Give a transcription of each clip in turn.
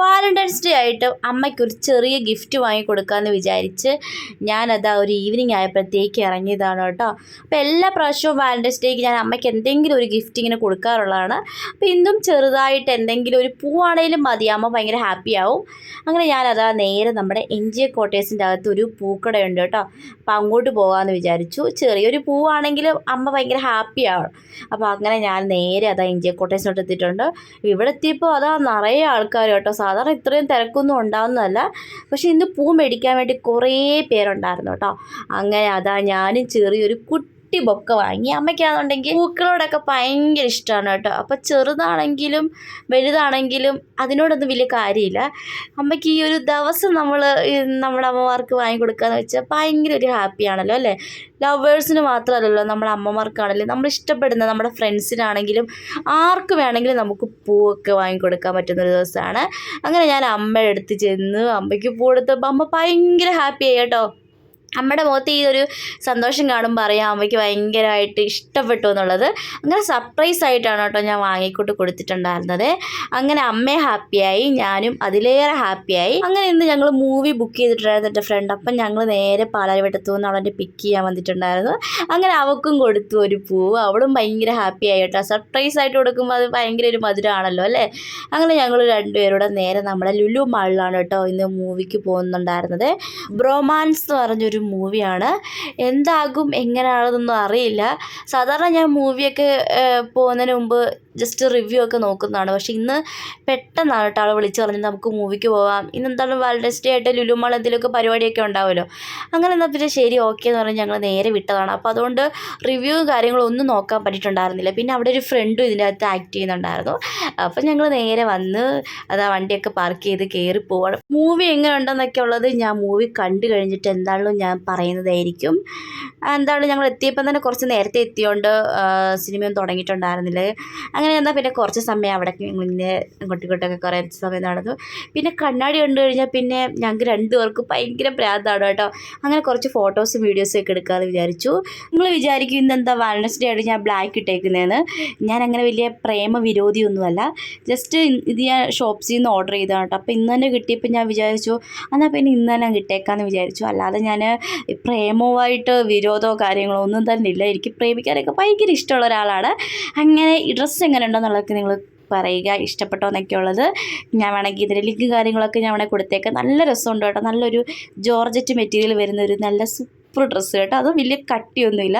Valentine's day ആയിട്ട് അമ്മയ്ക്ക് ഒരു ചെറിയ ഗിഫ്റ്റ് വാങ്ങി കൊടുക്കാമെന്ന് വിചാരിച്ച് ആ ഒരു ഈവനിങ് ആയപ്പോഴത്തേക്ക് ഇറങ്ങിയതാണ് കേട്ടോ. അപ്പോൾ എല്ലാ പ്രാവശ്യവും വാലന്റൈൻസ് ഡേക്ക് ഞാൻ അമ്മയ്ക്ക് എന്തെങ്കിലും ഒരു ഗിഫ്റ്റ് ഇങ്ങനെ കൊടുക്കാറുള്ളതാണ്. അപ്പോൾ ഇന്നും ചെറുതായിട്ട് എന്തെങ്കിലും ഒരു പൂവാണേലും മതി അമ്മ ഭയങ്കര ഹാപ്പി ആവും. അങ്ങനെ ഞാനതാ നേരെ നമ്മുടെ എൻ ജി എ കോട്ടേഴ്സിന്റെ അകത്ത് ഒരു പൂക്കടയുണ്ട് കേട്ടോ. അപ്പോൾ അങ്ങോട്ട് പോകാമെന്ന് വിചാരിച്ചു. ചെറിയൊരു പൂവാണെങ്കിലും അമ്മ ഭയങ്കര ഹാപ്പി ആവും അപ്പോൾ അങ്ങനെ ഞാൻ നേരെ അതാ എൻ ജി എ കോട്ടേഴ്സിനോട്ട് എത്തിയിട്ടുണ്ട്. ഇവിടെ എത്തിയപ്പോൾ അതാ നിറയെ ആൾക്കാർ കേട്ടോ. സാധാരണ ഇത്രയും തിരക്കൊന്നും ഉണ്ടാവുന്നതല്ല. പക്ഷേ ഇന്ന് പൂ മേടിക്കാൻ വേണ്ടി കുറേ പേരുണ്ടായിരുന്നു കേട്ടോ. അങ്ങനെ അതാ ഞാനും ചെറിയൊരു കുട്ടി ബൊക്ക വാങ്ങി അമ്മയ്ക്കാണെന്നുണ്ടെങ്കിൽ പൂക്കളോടൊക്കെ ഭയങ്കര ഇഷ്ടമാണ് കേട്ടോ. അപ്പോൾ ചെറുതാണെങ്കിലും വലുതാണെങ്കിലും അതിനോടൊന്നും വലിയ കാര്യമില്ല. അമ്മയ്ക്ക് ഈ ഒരു ദിവസം നമ്മൾ നമ്മുടെ അമ്മമാർക്ക് വാങ്ങി കൊടുക്കാന്ന് വെച്ചാൽ ഭയങ്കര ഒരു ഹാപ്പിയാണല്ലോ അല്ലേ? ലവേഴ്സിന് മാത്രമല്ലല്ലോ നമ്മുടെ അമ്മമാർക്കാണെങ്കിലും നമ്മൾ ഇഷ്ടപ്പെടുന്ന നമ്മുടെ ഫ്രണ്ട്സിനാണെങ്കിലും ആർക്ക് വേണമെങ്കിലും നമുക്ക് പൂവൊക്കെ വാങ്ങിക്കൊടുക്കാൻ പറ്റുന്ന ഒരു ദിവസമാണ്. അങ്ങനെ ഞാൻ അമ്മയുടെ അടുത്ത് ചെന്ന് അമ്മയ്ക്ക് പൂ കൊടുത്തപ്പോൾ അമ്മ ഭയങ്കര ഹാപ്പിയായി കേട്ടോ. അമ്മയുടെ മുഖത്ത് ഈ ഒരു സന്തോഷം കാണുമ്പോൾ അറിയാം അമ്മയ്ക്ക് ഭയങ്കരമായിട്ട് ഇഷ്ടപ്പെട്ടു എന്നുള്ളത്. അങ്ങനെ സർപ്രൈസ് ആയിട്ടാണ് കേട്ടോ ഞാൻ വാങ്ങിക്കൊണ്ട് കൊടുത്തിട്ടുണ്ടായിരുന്നത്. അങ്ങനെ അമ്മയെ ഹാപ്പിയായി ഞാനും അതിലേറെ ഹാപ്പിയായി അങ്ങനെ ഇന്ന് ഞങ്ങൾ മൂവി ബുക്ക് ചെയ്തിട്ടുണ്ടായിരുന്നു എന്റെ ഫ്രണ്ട് അപ്പം ഞങ്ങൾ നേരെ പാലാരിവട്ടത്തു നിന്ന് അവളെന്നെ പിക്ക് ചെയ്യാൻ വന്നിട്ടുണ്ടായിരുന്നു. അങ്ങനെ അവൾക്കും കൊടുത്തു ഒരു പൂവ്. അവളും ഭയങ്കര ഹാപ്പിയായി കേട്ടോ. സർപ്രൈസ് ആയിട്ട് കൊടുക്കുമ്പോൾ അത് ഭയങ്കര ഒരു മധുരമാണല്ലോ അല്ലേ? അങ്ങനെ ഞങ്ങൾ രണ്ടുപേരുടെ നേരെ നമ്മുടെ ലുലു മാളിലാണ് കേട്ടോ ഇന്ന് മൂവിക്ക് പോകുന്നുണ്ടായിരുന്നത്. ബ്രോമാൻസ് എന്ന് പറഞ്ഞൊരു മൂവിയാണ്. എന്താകും എങ്ങനെയാണെന്നൊന്നും അറിയില്ല. സാധാരണ ഞാൻ മൂവിയൊക്കെ പോകുന്നതിന് മുമ്പ് ജസ്റ്റ് റിവ്യൂ ഒക്കെ നോക്കുന്നതാണ്. പക്ഷേ ഇന്ന് പെട്ടെന്നാണ് കേട്ടോ ആൾ വിളിച്ച് പറഞ്ഞത് നമുക്ക് മൂവിക്ക് പോവാം. ഇന്ന് എന്തായാലും വാലന്റൈൻസ് ഡേ ആയിട്ട് ലുലു മാൾ എന്തെങ്കിലുമൊക്കെ പരിപാടിയൊക്കെ ഉണ്ടാവുമല്ലോ. അങ്ങനെ എന്നാൽ പിന്നെ ശരി ഓക്കെ എന്ന് പറഞ്ഞ് ഞങ്ങൾ നേരെ വിട്ടതാണ്. അപ്പോൾ അതുകൊണ്ട് റിവ്യൂ കാര്യങ്ങളും ഒന്നും നോക്കാൻ പറ്റിയിട്ടുണ്ടായിരുന്നില്ല. പിന്നെ അവിടെ ഒരു ഫ്രണ്ടും ഇതിന്റെ അകത്ത് ആക്ട് ചെയ്യുന്നുണ്ടായിരുന്നു. അപ്പോൾ ഞങ്ങൾ നേരെ വന്ന് അതാ വണ്ടിയൊക്കെ പാർക്ക് ചെയ്ത് കയറി പോവാണ്. മൂവി എങ്ങനെ ഉണ്ടെന്നൊക്കെ ഉള്ളത് ഞാൻ മൂവി കണ്ടു കഴിഞ്ഞിട്ട് എന്താണല്ലോ ഞാൻ പറയുന്നതായിരിക്കും. എന്താണ് ഞങ്ങൾ എത്തിയപ്പം തന്നെ കുറച്ച് നേരത്തെ എത്തിയോണ്ട് സിനിമയൊന്നും തുടങ്ങിയിട്ടുണ്ടായിരുന്നില്ല. അങ്ങനെ എന്നാൽ പിന്നെ കുറച്ച് സമയം അവിടെ ഇങ്ങനെ ഇങ്ങോട്ടിങ്ങോട്ടൊക്കെ കുറേ സമയം നടന്നു. പിന്നെ കണ്ണാടി കണ്ടു കഴിഞ്ഞാൽ പിന്നെ ഞങ്ങൾക്ക് രണ്ടുപേർക്കും ഭയങ്കര പ്രാന്താണ് കേട്ടോ. അങ്ങനെ കുറച്ച് ഫോട്ടോസും വീഡിയോസും ഒക്കെ എടുക്കാമെന്ന് വിചാരിച്ചു. നിങ്ങൾ വിചാരിക്കും ഇന്ന് എന്താ വാലൻസ് ഡേ ആയിട്ട് ഞാൻ ബ്ലാക്ക് ഇട്ടേക്കുന്നതെന്ന് ഞാൻ അങ്ങനെ വലിയ പ്രേമ വിരോധിയൊന്നുമല്ല. ജസ്റ്റ് ഇത് ഞാൻ ഷോപ്സിൽ നിന്ന് ഓർഡർ ചെയ്തതാണ് കേട്ടോ. അപ്പോൾ ഇന്ന് തന്നെ കിട്ടിയപ്പോൾ ഞാൻ വിചാരിച്ചു എന്നാൽ പിന്നെ ഇന്ന് തന്നെ കിട്ടേക്കാമെന്ന് വിചാരിച്ചു. അല്ലാതെ ഞാൻ പ്രേമവുമായിട്ട് വിരോധമോ കാര്യങ്ങളോ ഒന്നും തന്നെ ഇല്ല എനിക്ക് പ്രേമിക്കാനൊക്കെ ഭയങ്കര ഇഷ്ടമുള്ള ഒരാളാണ്. അങ്ങനെ ഡ്രസ്സ് എങ്ങനെ ഉണ്ടെന്നുള്ളതൊക്കെ നിങ്ങൾ പറയുക ഇഷ്ടപ്പെട്ടോ എന്നൊക്കെ ഉള്ളത് ഞാൻ വേണമെങ്കിൽ ഇതിന്റെ ലിങ്ക് കാര്യങ്ങളൊക്കെ ഞാൻ വേണമെങ്കിൽ കൊടുത്തേക്കാം. നല്ല രസമുണ്ട് കേട്ടോ. നല്ലൊരു ജോർജറ്റ് മെറ്റീരിയൽ വരുന്ന ഒരു നല്ല സൂപ്പർ ഡ്രസ്സ് കേട്ടോ. അത് വലിയ കട്ടിയൊന്നുമില്ല.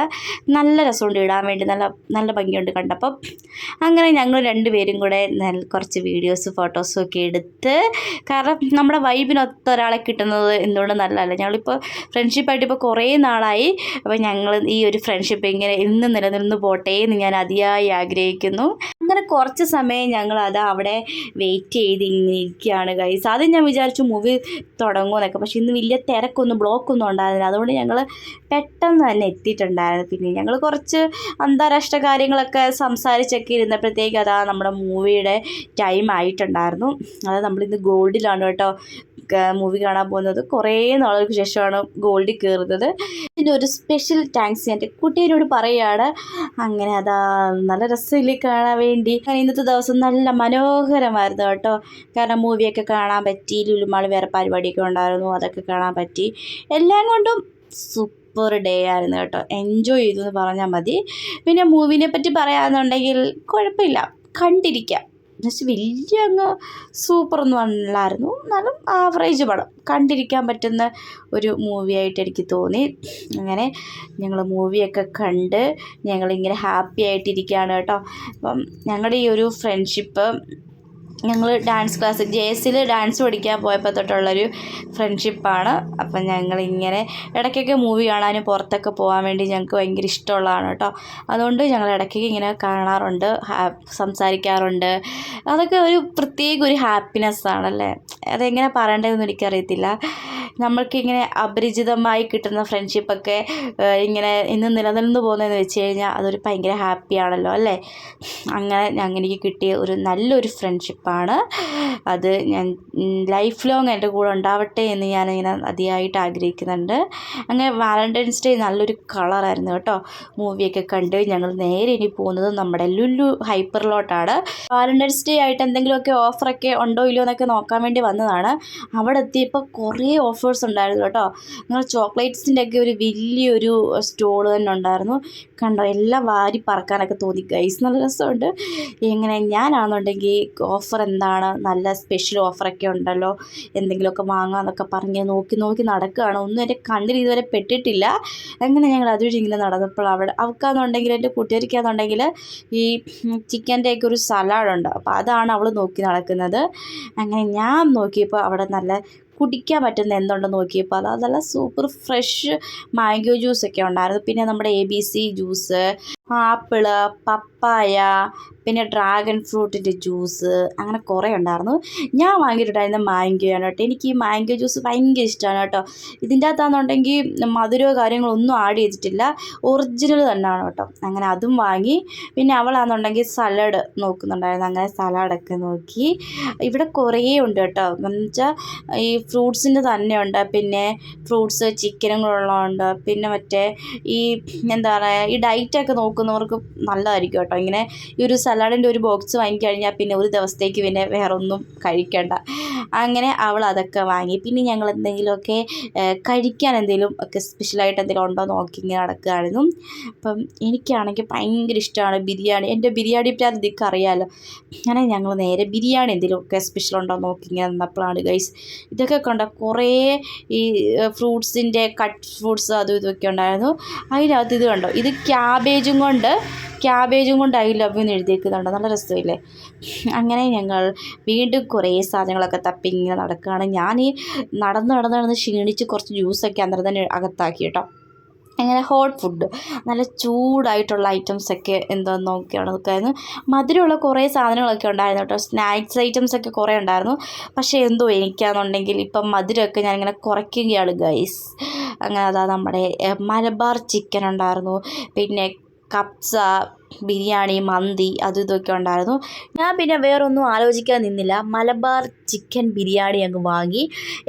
നല്ല രസമുണ്ട് ഇടാൻ വേണ്ടി. നല്ല നല്ല ഭംഗിയുണ്ട് കണ്ടപ്പം. അങ്ങനെ ഞങ്ങൾ രണ്ടുപേരും കൂടെ കുറച്ച് വീഡിയോസ് ഫോട്ടോസും ഒക്കെ എടുത്ത്. കാരണം നമ്മുടെ വൈബിനൊത്ത ഒരാളെ കിട്ടുന്നത് എന്തുകൊണ്ടും നല്ലതല്ല. ഞങ്ങളിപ്പോൾ ഫ്രണ്ട്ഷിപ്പായിട്ട് ഇപ്പോൾ കുറേ നാളായി. അപ്പോൾ ഞങ്ങൾ ഈ ഒരു ഫ്രണ്ട്ഷിപ്പ് ഇങ്ങനെ ഇന്ന് നിലനിന്ന് പോട്ടെ എന്ന് ഞാൻ അതിയായി ആഗ്രഹിക്കുന്നു. അങ്ങനെ കുറച്ച് സമയം ഞങ്ങൾ അത് അവിടെ വെയിറ്റ് ചെയ്ത് ഇങ്ങനെ ഇരിക്കുകയാണ് ഗൈസ് ആദ്യം ഞാൻ വിചാരിച്ചു മൂവി തുടങ്ങുമെന്നൊക്കെ പക്ഷേ ഇന്ന് വലിയ തിരക്കൊന്നും ബ്ലോക്കൊന്നും ഉണ്ടായിരുന്നില്ല. അതുകൊണ്ട് ഞങ്ങൾ പെട്ടെന്ന് തന്നെ എത്തിയിട്ടുണ്ടായിരുന്നു. പിന്നെ ഞങ്ങൾ കുറച്ച് അന്താരാഷ്ട്ര കാര്യങ്ങളൊക്കെ സംസാരിച്ചൊക്കെ ഇരുന്നപ്പോഴത്തേക്ക് അതാ നമ്മുടെ മൂവിയുടെ ടൈം ആയിട്ടുണ്ടായിരുന്നു. അത് നമ്മളിന്ന് ഗോൾഡിലാണ് കേട്ടോ മൂവി കാണാൻ പോകുന്നത്. കുറേ നാളുകൾക്ക് ശേഷമാണ് ഗോൾഡിൽ കയറുന്നത്. ഇതിന്റെ ഒരു സ്പെഷ്യൽ താങ്ക്സ് എന്റെ കുട്ടിയോട് പറയുകയാണ് അങ്ങനെ അതാ നല്ല രസമില്ലേ കാണാൻ വേണ്ടി. ഇന്നത്തെ ദിവസം നല്ല മനോഹരമായിരുന്നു കേട്ടോ. കാരണം മൂവിയൊക്കെ കാണാൻ പറ്റി ലുലുമാൾ വേറെ പരിപാടിയൊക്കെ ഉണ്ടായിരുന്നു അതൊക്കെ കാണാൻ പറ്റി. എല്ലാം കൊണ്ടും സൂപ്പർ ഡേ ആയിരുന്നു കേട്ടോ. എൻജോയ് ചെയ്തു എന്ന് പറഞ്ഞാൽ മതി. പിന്നെ മൂവിനെ പറ്റി പറയാമെന്നുണ്ടെങ്കിൽ കുഴപ്പമില്ല. കണ്ടിരിക്കാം. ജസ്റ്റ് വലിയ അങ്ങ് സൂപ്പറൊന്നും അല്ലായിരുന്നു. എന്നാലും ആവറേജ് പടം. കണ്ടിരിക്കാൻ പറ്റുന്ന ഒരു മൂവിയായിട്ട് എനിക്ക് തോന്നി. അങ്ങനെ ഞങ്ങൾ മൂവിയൊക്കെ കണ്ട് ഞങ്ങളിങ്ങനെ ഹാപ്പി ആയിട്ടിരിക്കുകയാണ് കേട്ടോ. അപ്പം ഞങ്ങളുടെ ഈ ഒരു ഫ്രണ്ട്ഷിപ്പ് ഞങ്ങൾ ഡാൻസ് ക്ലാസ് ജെ എസിൽ ഡാൻസ് പഠിക്കാൻ പോയപ്പോൾ തൊട്ടുള്ളൊരു ഫ്രണ്ട്ഷിപ്പാണ് അപ്പം ഞങ്ങൾ ഇങ്ങനെ ഇടയ്ക്കൊക്കെ മൂവി കാണാനും പുറത്തൊക്കെ പോകാൻ വേണ്ടി ഞങ്ങൾക്ക് ഭയങ്കര ഇഷ്ടമുള്ളതാണ് കേട്ടോ അതുകൊണ്ട് ഞങ്ങൾ ഇടയ്ക്കൊക്കെ ഇങ്ങനെ കാണാറുണ്ട് സംസാരിക്കാറുണ്ട്. അതൊക്കെ ഒരു പ്രത്യേക ഒരു ഹാപ്പിനെസ് ആണല്ലേ? അതെങ്ങനെ പറയേണ്ടതെന്ന് എനിക്കറിയത്തില്ല. നമ്മൾക്കിങ്ങനെ അപരിചിതമായി കിട്ടുന്ന ഫ്രണ്ട്ഷിപ്പൊക്കെ ഇങ്ങനെ ഇന്ന് നിലനിന്ന് പോകുന്നതെന്ന് വെച്ച് കഴിഞ്ഞാൽ അതൊരു ഭയങ്കര ഹാപ്പിയാണല്ലോ അല്ലേ? അങ്ങനെ എനിക്ക് കിട്ടിയ ഒരു നല്ലൊരു ഫ്രണ്ട്ഷിപ്പാണ് അത് ഞാൻ ലൈഫ് ലോങ് എന്റെ കൂടെ ഉണ്ടാവട്ടെ എന്ന് ഞാനിങ്ങനെ അതിയായിട്ട് ആഗ്രഹിക്കുന്നുണ്ട്. അങ്ങനെ വാലന്റൈൻസ് ഡേ നല്ലൊരു കളറായിരുന്നു കേട്ടോ. മൂവിയൊക്കെ കണ്ട് ഞങ്ങൾ നേരെ ഇനി പോകുന്നത് നമ്മുടെ ലുലു ഹൈപ്പറിലോട്ടാണ് വാലന്റൈൻസ് ഡേ ആയിട്ട് എന്തെങ്കിലുമൊക്കെ ഓഫറൊക്കെ ഉണ്ടോ ഇല്ലയോ എന്നൊക്കെ നോക്കാൻ വേണ്ടി വന്നതാണ്. അവിടെ എത്തിയപ്പോൾ കുറേ ഓഫേഴ്സ് ഉണ്ടായിരുന്നു കേട്ടോ. നിങ്ങൾ ചോക്ലേറ്റ്സിന്റെ ഒക്കെ ഒരു വലിയൊരു സ്റ്റോൾ തന്നെ ഉണ്ടായിരുന്നു. കണ്ടോ എല്ലാം വാരി പറക്കാനൊക്കെ തോന്നി. ഗൈസ് നല്ല രസമുണ്ട്. ഇങ്ങനെ ഞാനാണെന്നുണ്ടെങ്കിൽ ഓഫർ എന്താണ്? നല്ല സ്പെഷ്യൽ ഓഫറൊക്കെ ഉണ്ടല്ലോ. എന്തെങ്കിലുമൊക്കെ വാങ്ങാമെന്നൊക്കെ പറഞ്ഞ് നോക്കി നോക്കി നടക്കുകയാണ്. ഒന്നും എന്റെ കണ്ണിൽ ഇതുവരെ പെട്ടിട്ടില്ല. അങ്ങനെ ഞങ്ങൾ അതുവഴി ഇങ്ങനെ നടന്നപ്പോൾ അവിടെ അവൾക്കാണെന്നുണ്ടെങ്കിൽ എന്റെ കൂട്ടുകാരിക്കാണെന്നുണ്ടെങ്കിൽ ഈ ചിക്കന്റെ ഒക്കെ ഒരു സലാഡുണ്ട് അപ്പോൾ അതാണ് അവൾ നോക്കി നടക്കുന്നത്. അങ്ങനെ ഞാൻ നോക്കിയപ്പോൾ അവിടെ നല്ല കുടിക്കാൻ പറ്റുന്ന എന്തുണ്ടെന്ന് നോക്കിയപ്പോൾ അത് നല്ല സൂപ്പർ ഫ്രഷ് മാംഗോ ജ്യൂസൊക്കെ ഉണ്ടായിരുന്നു. പിന്നെ നമ്മുടെ A B C juice apple papaya പിന്നെ ഡ്രാഗൺ ഫ്രൂട്ടിന്റെ ജ്യൂസ് അങ്ങനെ കുറേ ഉണ്ടായിരുന്നു. ഞാൻ വാങ്ങിയിട്ടുണ്ടായിരുന്ന മാംഗോയാണ് കേട്ടോ. എനിക്ക് ഈ മാംഗോ ജ്യൂസ് ഭയങ്കര ഇഷ്ടമാണ് കേട്ടോ. ഇതിന്റെ അകത്താണെന്നുണ്ടെങ്കിൽ മധുരമോ കാര്യങ്ങളോ ഒന്നും ആഡ് ചെയ്തിട്ടില്ല. ഒറിജിനൽ തന്നെയാണ് കേട്ടോ. അങ്ങനെ അതും വാങ്ങി. പിന്നെ അവളാണെന്നുണ്ടെങ്കിൽ സലാഡ് നോക്കുന്നുണ്ടായിരുന്നു. അങ്ങനെ സലാഡൊക്കെ നോക്കി. ഇവിടെ കുറേ ഉണ്ട് കേട്ടോ. എന്ന് വെച്ചാൽ ഈ ഫ്രൂട്ട്സിന്റെ തന്നെയുണ്ട് പിന്നെ ഫ്രൂട്ട്സ് ചിക്കനും ഉള്ളതുണ്ട് പിന്നെ മറ്റേ ഈ എന്താ പറയുക ഈ ഡയറ്റൊക്കെ നോക്കുന്നവർക്ക് നല്ലതായിരിക്കും കേട്ടോ. ഇങ്ങനെ ഈ ഒരു സലാഡിന്റെ ഒരു ബോക്സ് വാങ്ങിക്കഴിഞ്ഞാൽ പിന്നെ ഒരു ദിവസത്തേക്ക് പിന്നെ വേറെ ഒന്നും കഴിക്കണ്ട. അങ്ങനെ അവൾ അതൊക്കെ വാങ്ങി. പിന്നെ ഞങ്ങൾ എന്തെങ്കിലുമൊക്കെ കഴിക്കാൻ എന്തെങ്കിലും ഒക്കെ സ്പെഷ്യലായിട്ട് എന്തെങ്കിലും ഉണ്ടോ നോക്കി ഇങ്ങനെ നടക്കുകയായിരുന്നു. അപ്പം എനിക്കാണെങ്കിൽ ഭയങ്കര ഇഷ്ടമാണ് ബിരിയാണി. എന്റെ ബിരിയാണി പ്രാന്ത് ഇതൊക്കെ അറിയാമല്ലോ അങ്ങനെ ഞങ്ങൾ നേരെ ബിരിയാണി എന്തെങ്കിലും ഒക്കെ സ്പെഷ്യൽ ഉണ്ടോ നോക്കി ഇങ്ങനെ നിന്നപ്പോഴാണ് ഗൈസ് ഇതൊക്കെ കണ്ട കുറേ ഈ ഫ്രൂട്ട്സിന്റെ കട്ട് ഫ്രൂട്ട്സ് അതും ഇതൊക്കെ ഉണ്ടായിരുന്നു. അതിനകത്ത് ഇത് കണ്ടോ? ഇത് ക്യാബേജും കൊണ്ട് ക്യാബേജും കൊണ്ട് ഐ ലവ് എന്ന് എഴുതിയേക്കുന്നുണ്ട്. നല്ല രസമില്ലേ? അങ്ങനെ ഞങ്ങൾ വീണ്ടും കുറേ സാധനങ്ങളൊക്കെ തപ്പി ഇങ്ങനെ നടക്കുകയാണ്. ഞാൻ ഈ നടന്ന് നടന്ന് നടന്ന് ക്ഷീണിച്ച് കുറച്ച് ജ്യൂസൊക്കെ അന്നേരം തന്നെ അകത്താക്കി കേട്ടോ. അങ്ങനെ ഹോട്ട് ഫുഡ് നല്ല ചൂടായിട്ടുള്ള ഐറ്റംസൊക്കെ എന്താന്ന് നോക്കിയാണ് നോക്കായിരുന്നു മധുരമുള്ള കുറേ സാധനങ്ങളൊക്കെ ഉണ്ടായിരുന്നു കേട്ടോ. സ്നാക്സ് ഐറ്റംസ് ഒക്കെ കുറേ ഉണ്ടായിരുന്നു. പക്ഷേ എന്തോ എനിക്കാണെന്നുണ്ടെങ്കിൽ ഇപ്പം മധുരമൊക്കെ ഞാനിങ്ങനെ കുറയ്ക്കുകയാണ് ഗൈസ് അങ്ങനെ അതാ നമ്മുടെ മലബാർ ചിക്കൻ ഉണ്ടായിരുന്നു. പിന്നെ 夹杂 ബിരിയാണി മന്തി അതും ഇതൊക്കെ ഉണ്ടായിരുന്നു. ഞാൻ പിന്നെ വേറൊന്നും ആലോചിക്കാൻ നിന്നില്ല. മലബാർ ചിക്കൻ ബിരിയാണി അങ്ങ് വാങ്ങി.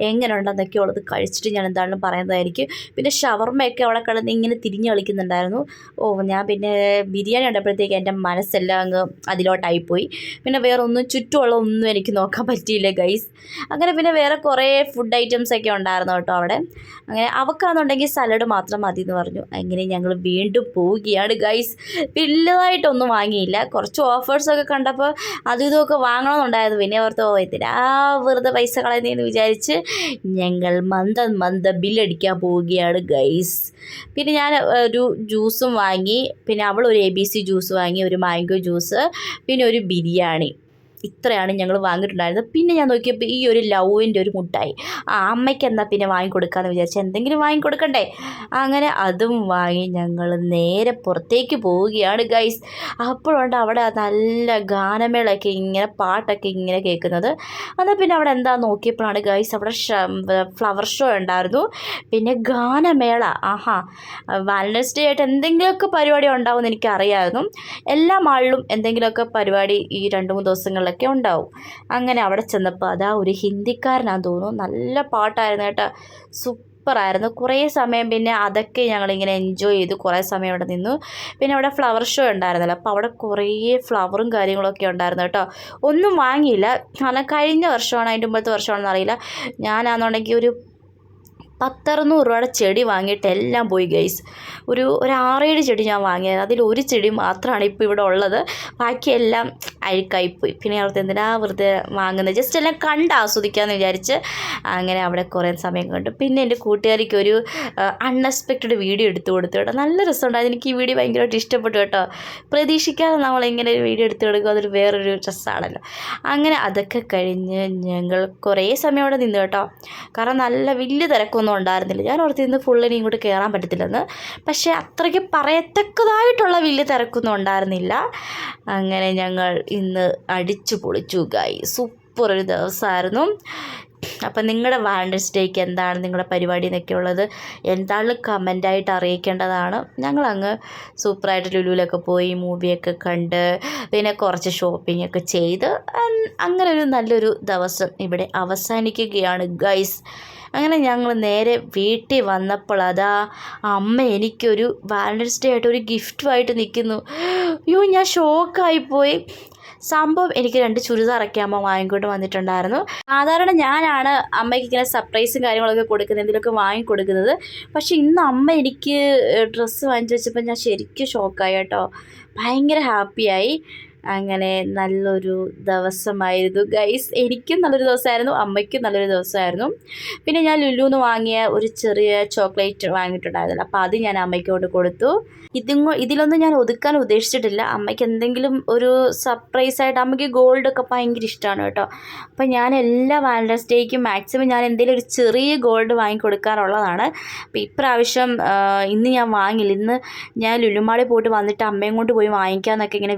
എങ്ങനെ ഉണ്ടെന്നൊക്കെ ഉള്ളത് കഴിച്ചിട്ട് ഞാൻ എന്താണെന്ന് പറയുന്നതായിരിക്കും. പിന്നെ ഷവർമ്മയൊക്കെ അവിടെ കിടന്ന് ഇങ്ങനെ തിരിഞ്ഞ് കളിക്കുന്നുണ്ടായിരുന്നു. ഓ ഞാൻ പിന്നെ ബിരിയാണി ഉണ്ടപ്പോഴത്തേക്ക് എന്റെ മനസ്സെല്ലാം അങ്ങ് അതിലോട്ടായിപ്പോയി. പിന്നെ വേറെ ഒന്നും ചുറ്റുമുള്ള ഒന്നും എനിക്ക് നോക്കാൻ പറ്റിയില്ല ഗൈസ് അങ്ങനെ പിന്നെ വേറെ കുറേ ഫുഡ് ഐറ്റംസ് ഒക്കെ ഉണ്ടായിരുന്നു കേട്ടോ അവിടെ. അങ്ങനെ അവക്കാണെന്നുണ്ടെങ്കിൽ സലാഡ് മാത്രം മതി എന്ന് പറഞ്ഞു. അങ്ങനെ ഞങ്ങൾ വീണ്ടും പോവുകയാണ് ഗൈസ് വലുതായിട്ടൊന്നും വാങ്ങിയില്ല. കുറച്ച് ഓഫേഴ്സൊക്കെ കണ്ടപ്പോൾ അതും ഇതുമൊക്കെ വാങ്ങണമെന്നുണ്ടായിരുന്നു. പിന്നെ ഓർത്ത് പോയത്തില്ല ആ വെറുതെ പൈസ കളയുന്നതെന്ന് വിചാരിച്ച് ഞങ്ങൾ മന്ദ മന്ദ ബില്ലടിക്കാൻ പോവുകയാണ് ഗൈസ് പിന്നെ ഞാൻ ഒരു ജ്യൂസും വാങ്ങി. പിന്നെ അവൾ ഒരു എ ബി സി ജ്യൂസ് വാങ്ങി ഒരു മാംഗോ ജ്യൂസ് പിന്നെ ഒരു ബിരിയാണി. ഇത്രയാണ് ഞങ്ങൾ വാങ്ങിയിട്ടുണ്ടായിരുന്നത്. പിന്നെ ഞാൻ നോക്കിയപ്പോൾ ഈ ഒരു ലവിന്റെ ഒരു മുട്ടായി. ആ അമ്മയ്ക്ക് എന്നാൽ പിന്നെ വാങ്ങിക്കൊടുക്കാമെന്ന് വിചാരിച്ചാൽ എന്തെങ്കിലും വാങ്ങിക്കൊടുക്കണ്ടേ? അങ്ങനെ അതും വാങ്ങി ഞങ്ങൾ നേരെ പുറത്തേക്ക് പോവുകയാണ് ഗൈസ് അപ്പോഴുണ്ട് അവിടെ നല്ല ഗാനമേളയൊക്കെ ഇങ്ങനെ പാട്ടൊക്കെ ഇങ്ങനെ കേൾക്കുന്നത്. എന്നാൽ പിന്നെ അവിടെ എന്താ നോക്കിയപ്പോഴാണ് ഗൈസ് അവിടെ ഫ്ലവർ ഷോ ഉണ്ടായിരുന്നു. പിന്നെ ഗാനമേള. ആഹാ. വാലന്റൈൻസ് ഡേ ആയിട്ട് എന്തെങ്കിലുമൊക്കെ പരിപാടി ഉണ്ടാവുമെന്ന് എനിക്കറിയാമായിരുന്നു എല്ലാ മാളിലും എന്തെങ്കിലുമൊക്കെ പരിപാടി ഈ രണ്ട് മൂന്ന് ദിവസങ്ങളിലൊക്കെ ഉണ്ടാവും. അങ്ങനെ അവിടെ ചെന്നപ്പോൾ അതാ ഒരു ഹിന്ദിക്കാരനാന്ന് തോന്നുന്നു. നല്ല പാട്ടായിരുന്നു കേട്ടോ. സൂപ്പറായിരുന്നു. കുറേ സമയം പിന്നെ അതൊക്കെ ഞങ്ങളിങ്ങനെ എൻജോയ് ചെയ്തു. കുറേ സമയം അവിടെ നിന്നു. പിന്നെ അവിടെ ഫ്ലവർ ഷോ ഉണ്ടായിരുന്നല്ലോ. അപ്പോൾ അവിടെ കുറേ ഫ്ലവറും കാര്യങ്ങളൊക്കെ ഉണ്ടായിരുന്നു കേട്ടോ. ഒന്നും വാങ്ങിയില്ല. കാരണം കഴിഞ്ഞ വർഷമാണ് അതിന്റെ മുമ്പത്തെ വർഷമാണെന്ന് അറിയില്ല ഞാനാണെന്നുണ്ടെങ്കിൽ ഒരു പത്തറുന്നൂറ് രൂപയുടെ ചെടി വാങ്ങിയിട്ട് എല്ലാം പോയി ഗൈസ് ഒരു ഒരു ആറേഴ് ചെടി ഞാൻ വാങ്ങിയത്. അതിൽ ഒരു ചെടി മാത്രമാണ് ഇപ്പോൾ ഇവിടെ ഉള്ളത്. ബാക്കിയെല്ലാം അഴുക്കായിപ്പോയി. പിന്നെ അവിടുത്തെ എന്തിനാ വെറുതെ വാങ്ങുന്നത്? ജസ്റ്റ് എല്ലാം കണ്ട് ആസ്വദിക്കാമെന്ന് വിചാരിച്ച് അങ്ങനെ അവിടെ കുറേ സമയം കണ്ടു. പിന്നെ എന്റെ കൂട്ടുകാരിക്ക് ഒരു അൺഎക്സ്പെക്റ്റഡ് വീഡിയോ എടുത്തു കൊടുത്തു കേട്ടോ. നല്ല രസമുണ്ടായിരുന്നു എനിക്ക് ഈ വീഡിയോ ഭയങ്കരമായിട്ട് ഇഷ്ടപ്പെട്ടു കേട്ടോ. പ്രതീക്ഷിക്കാതെ നമ്മളിങ്ങനെ ഒരു വീഡിയോ എടുത്തു കൊടുക്കുക അതൊരു വേറൊരു ഡ്രസ്സാണല്ലോ അങ്ങനെ അതൊക്കെ കഴിഞ്ഞ് ഞങ്ങൾ കുറേ സമയം അവിടെ നിന്നു കേട്ടോ. കാരണം നല്ല വലിയ തിരക്കൊന്നും ഉണ്ടായിരുന്നില്ല. ഞാൻ ഓർത്തിരുന്ന് ഫുള്ളിനി ഇങ്ങോട്ട് കയറാൻ പറ്റത്തില്ലെന്ന്. പക്ഷേ അത്രയ്ക്ക് പറയത്തക്കതായിട്ടുള്ള വലിയ തിരക്കൊന്നും ഉണ്ടായിരുന്നില്ല. അങ്ങനെ ഞങ്ങൾ ഇന്ന് അടിച്ചു പൊളിച്ചു ഗായി സൂപ്പർ ഒരു ദിവസമായിരുന്നു. അപ്പം നിങ്ങളുടെ വാലന്റൈൻസ് ഡേക്ക് എന്താണ് നിങ്ങളുടെ പരിപാടി എന്നൊക്കെ ഉള്ളത് എന്താണെങ്കിലും കമന്റായിട്ട് അറിയിക്കേണ്ടതാണ്. ഞങ്ങളങ്ങ് സൂപ്പറായിട്ട് ലുലുവിലൊക്കെ പോയി മൂവിയൊക്കെ കണ്ട് പിന്നെ കുറച്ച് ഷോപ്പിംഗ് ഒക്കെ ചെയ്ത് അങ്ങനെ ഒരു നല്ലൊരു ദിവസം ഇവിടെ അവസാനിക്കുകയാണ് ഗൈസ് അങ്ങനെ ഞങ്ങൾ നേരെ വീട്ടിൽ വന്നപ്പോൾ അതാ അമ്മ എനിക്കൊരു വാലന്റൈൻസ് ഡേ ആയിട്ട് ഒരു ഗിഫ്റ്റുമായിട്ട് നിൽക്കുന്നു. അയ്യോ ഞാൻ ഷോക്കായിപ്പോയി സംഭവം എനിക്ക് രണ്ട് ചുരിദാറൊക്കെ അമ്മ വാങ്ങിക്കൊണ്ട് വന്നിട്ടുണ്ടായിരുന്നു. സാധാരണ ഞാനാണ് അമ്മയ്ക്ക് ഇങ്ങനെ സർപ്രൈസും കാര്യങ്ങളൊക്കെ കൊടുക്കുന്നത് എന്തെങ്കിലുമൊക്കെ വാങ്ങിക്കൊടുക്കുന്നത് പക്ഷെ ഇന്ന് അമ്മ എനിക്ക് ഡ്രസ്സ് വാങ്ങിച്ചു വെച്ചപ്പോൾ ഞാൻ ശരിക്കും ഷോക്കായി കേട്ടോ. ഭയങ്കര ഹാപ്പിയായി അങ്ങനെ നല്ലൊരു ദിവസമായിരുന്നു. ഗൈസ് എനിക്കും നല്ലൊരു ദിവസമായിരുന്നു അമ്മയ്ക്കും നല്ലൊരു ദിവസമായിരുന്നു. പിന്നെ ഞാൻ ലുലുന്ന് വാങ്ങിയ ഒരു ചെറിയ ചോക്ലേറ്റ് വാങ്ങിയിട്ടുണ്ടായിരുന്നില്ല. അപ്പോൾ അത് ഞാൻ അമ്മയ്ക്ക് കൊടുത്തു. ഇതും ഇതിലൊന്നും ഞാൻ ഒതുക്കാൻ ഉദ്ദേശിച്ചിട്ടില്ല. അമ്മയ്ക്ക് എന്തെങ്കിലും ഒരു സർപ്രൈസ് ആയിട്ട് അമ്മയ്ക്ക് ഗോൾഡ് ഒക്കെ ഭയങ്കര ഇഷ്ടമാണ് കേട്ടോ. അപ്പോൾ ഞാൻ എല്ലാ വാലന്റൈൻസ് ഡേക്കും മാക്സിമം ഞാൻ എന്തെങ്കിലും ഒരു ചെറിയ ഗോൾഡ് വാങ്ങിക്കൊടുക്കാറുള്ളതാണ് അപ്പോൾ ഇപ്രാവശ്യം ഇന്ന് ഞാൻ വാങ്ങില്ല. ഇന്ന് ഞാൻ ലുലുമാളി പോയിട്ട് വന്നിട്ട് അമ്മയും കൊണ്ട് പോയി വാങ്ങിക്കാമെന്നൊക്കെ ഇങ്ങനെ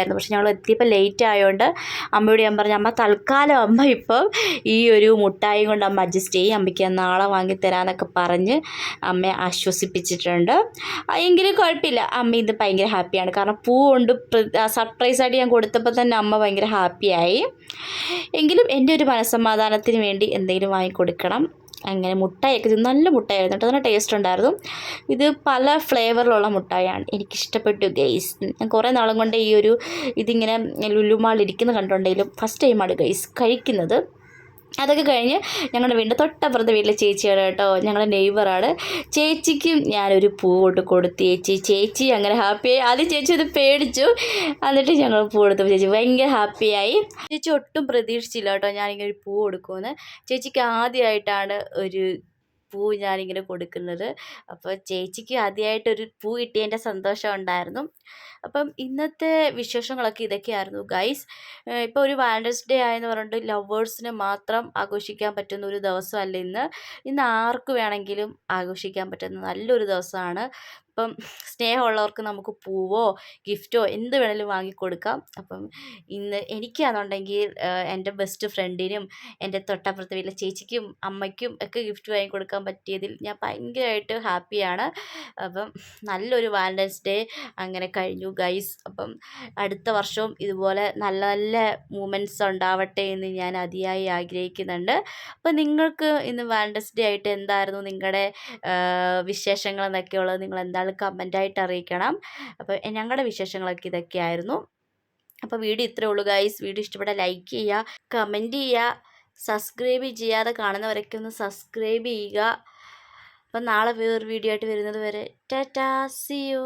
വിചാരിച്ചിരിക്കുകയായിരുന്നു പക്ഷെ ഞങ്ങൾ എത്തിയപ്പോൾ ലേറ്റ് ആയതുകൊണ്ട് അമ്മയോട് ഞാൻ പറഞ്ഞു അമ്മ തൽക്കാലം അമ്മ ഇപ്പം ഈ ഒരു മുട്ടായി കൊണ്ട് അമ്മ അഡ്ജസ്റ്റ് ചെയ്യും അമ്മയ്ക്ക് നാളെ വാങ്ങി വാങ്ങിത്തരാമെന്നൊക്കെ പറഞ്ഞ് അമ്മയെ ആശ്വസിപ്പിച്ചിട്ടുണ്ട്. എങ്കിലും കുഴപ്പമില്ല. അമ്മ ഇത് ഭയങ്കര ഹാപ്പിയാണ് കാരണം പൂ കൊണ്ട് സർപ്രൈസായിട്ട് ഞാൻ കൊടുത്തപ്പോൾ തന്നെ അമ്മ ഭയങ്കര ഹാപ്പിയായി എങ്കിലും എന്റെ ഒരു മനസ്സമാധാനത്തിന് വേണ്ടി എന്തെങ്കിലും വാങ്ങിക്കൊടുക്കണം. അങ്ങനെ മുട്ടായൊക്കെ ഇത് നല്ല മുട്ടായിരുന്നു കേട്ടോ. നല്ല ടേസ്റ്റ് ഉണ്ടായിരുന്നു. ഇത് പല ഫ്ലേവറിലുള്ള മുട്ടായാണ്. എനിക്കിഷ്ടപ്പെട്ടു ഗൈസ് ഞാൻ കുറേ നാളും കൊണ്ട് ഈ ഒരു ഇതിങ്ങനെ ലുലുമാളിരിക്കുന്ന ഇരിക്കുന്ന കണ്ടുണ്ടെങ്കിലും ഫസ്റ്റ് ടൈമാണ് ഗൈസ് കഴിക്കുന്നത്. അതൊക്കെ കഴിഞ്ഞ് ഞങ്ങളുടെ വീടിന്റെ തൊട്ടപ്പുറത്തെ വീട്ടിലെ ചേച്ചിയാണ് കേട്ടോ. ഞങ്ങളുടെ നെയ്ബറാണ് ചേച്ചിക്കും ഞാനൊരു പൂ കൊണ്ട് കൊടുത്തു ചേച്ചി ചേച്ചി അങ്ങനെ ഹാപ്പിയായി ആദ്യം ചേച്ചി അത് പേടിച്ചു. എന്നിട്ട് ഞങ്ങൾ പൂ കൊടുത്തപ്പോൾ ചേച്ചി ഭയങ്കര ഹാപ്പിയായി ചേച്ചി ഒട്ടും പ്രതീക്ഷിച്ചില്ല കേട്ടോ ഞാനിങ്ങനെ ഒരു പൂ കൊടുക്കുമെന്ന്. ചേച്ചിക്ക് ആദ്യമായിട്ടാണ് ഒരു പൂ ഞാനിങ്ങനെ കൊടുക്കുന്നത്. അപ്പോൾ ചേച്ചിക്ക് ആദ്യമായിട്ടൊരു പൂ കിട്ടിയതിന്റെ സന്തോഷം ഉണ്ടായിരുന്നു. അപ്പം ഇന്നത്തെ വിശേഷങ്ങളൊക്കെ ഇതൊക്കെയായിരുന്നു. ഗൈസ് ഇപ്പോൾ ഒരു വാലന്റൈൻസ് ഡേ ആയെന്ന് പറഞ്ഞിട്ട് ലവേഴ്സിന് മാത്രം ആഘോഷിക്കാൻ പറ്റുന്ന ഒരു ദിവസമല്ല ഇന്ന്. ഇന്ന് ആർക്ക് വേണമെങ്കിലും ആഘോഷിക്കാൻ പറ്റുന്ന നല്ലൊരു ദിവസമാണ്. അപ്പം സ്നേഹമുള്ളവർക്ക് നമുക്ക് പൂവോ ഗിഫ്റ്റോ എന്ത് വേണേലും വാങ്ങിക്കൊടുക്കാം. അപ്പം ഇന്ന് എനിക്കാണെന്നുണ്ടെങ്കിൽ എന്റെ ബെസ്റ്റ് ഫ്രണ്ടിനും എന്റെ തൊട്ടപ്പുറത്തെ വീട്ടിലെ ചേച്ചിക്കും അമ്മയ്ക്കും ഒക്കെ ഗിഫ്റ്റ് വാങ്ങിക്കൊടുക്കാൻ പറ്റിയതിൽ ഞാൻ ഭയങ്കരമായിട്ട് ഹാപ്പിയാണ്. അപ്പം നല്ലൊരു വാലന്റൈൻസ് ഡേ അങ്ങനെ കഴിഞ്ഞു ഗൈസ് അപ്പം അടുത്ത വർഷവും ഇതുപോലെ നല്ല നല്ല മൂമെന്റ്സ് ഉണ്ടാവട്ടെ എന്ന് ഞാൻ അതിയായി ആഗ്രഹിക്കുന്നുണ്ട്. അപ്പം നിങ്ങൾക്ക് ഇന്ന് വാലന്റൈൻസ് ഡേ ആയിട്ട് എന്തായിരുന്നു നിങ്ങളുടെ വിശേഷങ്ങൾ എന്നൊക്കെയുള്ളത് നിങ്ങൾ എന്താണ് കമന്റായിട്ട് അറിയിക്കണം അപ്പോൾ ഞങ്ങളുടെ വിശേഷങ്ങളൊക്കെ ഇതൊക്കെയായിരുന്നു. അപ്പോൾ വീഡിയോ ഇത്രേ ഉള്ളൂ ഗൈസ് വീഡിയോ ഇഷ്ടപ്പെട്ട ലൈക്ക് ചെയ്യുക കമന്റ് ചെയ്യുക സബ്സ്ക്രൈബ് ചെയ്യാതെ കാണുന്നവരൊക്കെ ഒന്ന് സബ്സ്ക്രൈബ് ചെയ്യുക. അപ്പം നാളെ വേറൊരു വീഡിയോ ആയിട്ട് വരുന്നത് വരെ ടാറ്റാ സി യു